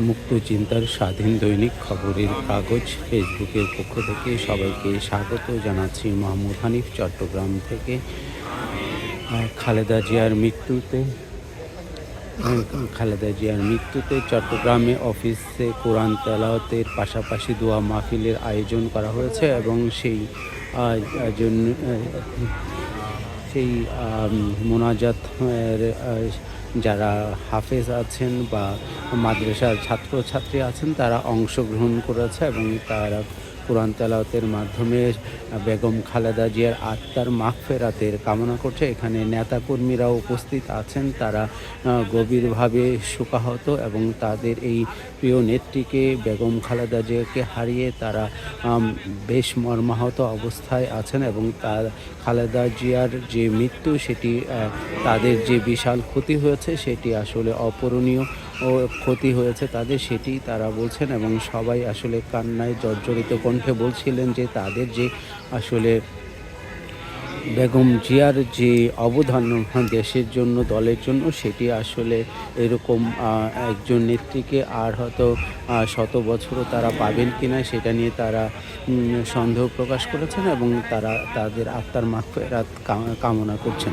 মুক্ত চিন্তার স্বাধীন দৈনিক খবরের কাগজ ফেসবুকের পক্ষ থেকে সবাইকে স্বাগত জানাচ্ছি মাহমুদ হানিফ, চট্টগ্রাম থেকে। খালেদা জিয়ার মৃত্যুতে খালেদা জিয়ার মৃত্যুতে চট্টগ্রামে অফিসে কোরআন তেলাওয়াতের পাশাপাশি দোয়া মাহফিলের আয়োজন করা হয়েছে এবং সেই আয়োজন সেই মোনাজাত যারা হাফেজ আছেন বা মাদ্রাসার ছাত্রছাত্রী আছেন তারা অংশগ্রহণ করেছে এবং তারা কোরআন তেলাওয়াতের মাধ্যমে বেগম খালেদা জিয়ার আত্মার মাগফেরাতের কামনা করছে। এখানে নেতাকর্মীরা উপস্থিত আছেন। তারা গভীরভাবে শোকাহত এবং তাদের এই প্রিয় নেত্রীকে, বেগম খালেদা জিয়াকে হারিয়ে তারা বেশ মর্মাহত অবস্থায় আছেন এবং তার খালেদা জিয়ার যে মৃত্যু, সেটি তাদের যে বিশাল ক্ষতি হয়েছে, সেটি আসলে অপূরণীয়। ও ক্ষতি হয়েছে তাদের, সেটি তারা বলছেন এবং সবাই আসলে কান্নায় জর্জরিত কণ্ঠে বলছিলেন যে তাদের যে আসলে বেগম জিয়ার যে অবদান দেশের জন্য, দলের জন্য, সেটি আসলে এরকম একজন নেত্রীকে আর হয়তো শত বছরও তারা পাবেন কি না সেটা নিয়ে তারা সন্দেহ প্রকাশ করেছেন এবং তারা তাদের আত্মার মাগফেরাত কা- কামনা করছেন।